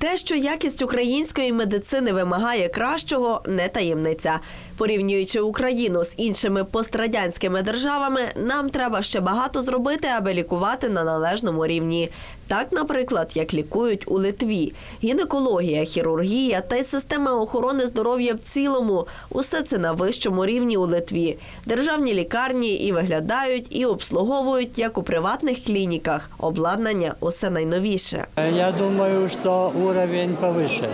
Те, що якість української медицини вимагає кращого, не таємниця. Порівнюючи Україну з іншими пострадянськими державами, нам треба ще багато зробити, аби лікувати на належному рівні. Так, наприклад, як лікують у Литві. Гінекологія, хірургія та й система охорони здоров'я в цілому усе це на вищому рівні у Литві. Державні лікарні і виглядають, і обслуговують як у приватних клініках. Обладнання усе найновіше. Я думаю, что уровень повыше.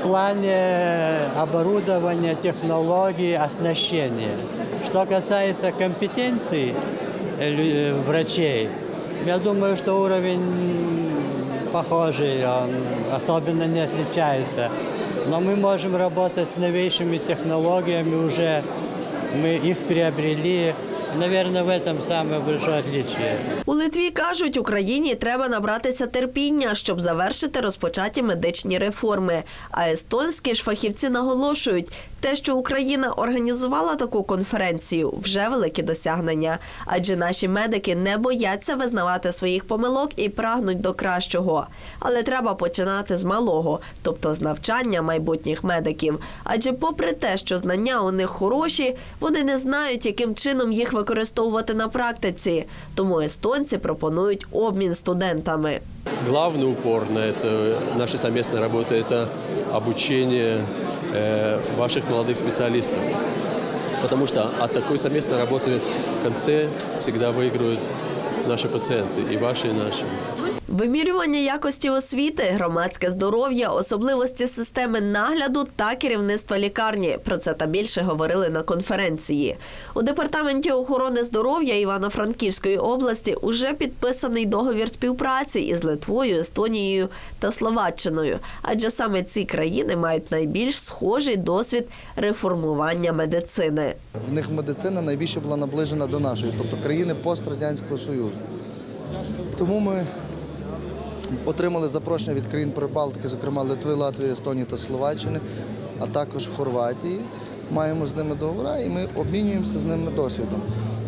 В плане оборудования, технологий, оснащения. Что касается компетенций э, лю- э, врачей, я думаю, что уровень похожий, он особенно не отличается. Но мы можем работать с новейшими технологиями уже, мы их приобрели. Наверное, в этом самое большое отличие. У Литві кажуть, Україні треба набратися терпіння, щоб завершити розпочаті медичні реформи. А естонські ж фахівці наголошують, те, що Україна організувала таку конференцію, вже велике досягнення. Адже наші медики не бояться визнавати своїх помилок і прагнуть до кращого. Але треба починати з малого, тобто з навчання майбутніх медиків. Адже, попри те, що знання у них хороші, вони не знають, яким чином їх використовувати на практиці. Тому естонці пропонують обмін студентами. Главный упор на это, нашей совместной работы – это обучение э, ваших молодых специалистов. Потому что от такой совместной работы в конце всегда выигрывают наши пациенты, и ваши, и наши. Вимірювання якості освіти, громадське здоров'я, особливості системи нагляду та керівництва лікарні. Про це та більше говорили на конференції. У департаменті охорони здоров'я Івано-Франківської області уже підписаний договір співпраці із Литвою, Естонією та Словаччиною, адже саме ці країни мають найбільш схожий досвід реформування медицини. В них медицина найбільше була наближена до нашої, тобто країни пострадянського союзу. Тому ми отримали запрошення від країн Прибалтики, зокрема Литви, Латвії, Естонії та Словаччини, а також Хорватії. Маємо з ними договори і ми обмінюємося з ними досвідом.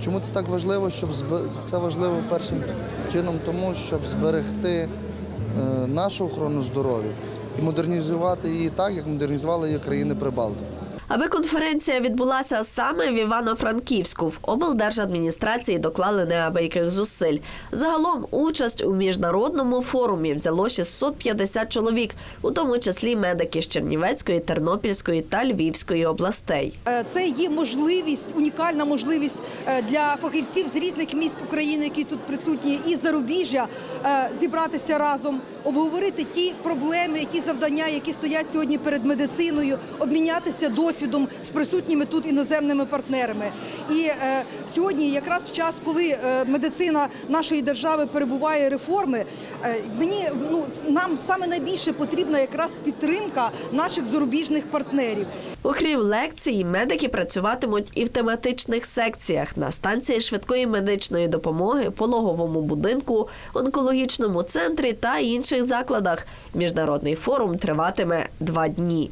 Чому це так важливо? Щоб це важливо першим чином, тому щоб зберегти е, нашу охорону здоров'я і модернізувати її так, як модернізували її країни Прибалтики. Аби конференція відбулася саме в Івано-Франківську, в облдержадміністрації доклали неабияких зусиль. Загалом участь у міжнародному форумі взяло 650 чоловік, у тому числі медики з Чернівецької, Тернопільської та Львівської областей. Е, Це є можливість, унікальна можливість е, для фахівців з різних міст України, які тут присутні, і зарубіжжя е, зібратися разом, обговорити ті проблеми, ті завдання, які стоять сьогодні перед медициною, обмінятися досвідом з присутніми тут іноземними партнерами. І е, сьогодні, якраз в час, коли е, медицина нашої держави перебуває реформи, е, мені ну нам саме найбільше потрібна якраз підтримка наших зарубіжних партнерів. Окрім лекцій, медики працюватимуть і в тематичних секціях на станції швидкої медичної допомоги, пологовому будинку, онкологічному центрі та інших закладах. Міжнародний форум триватиме два дні.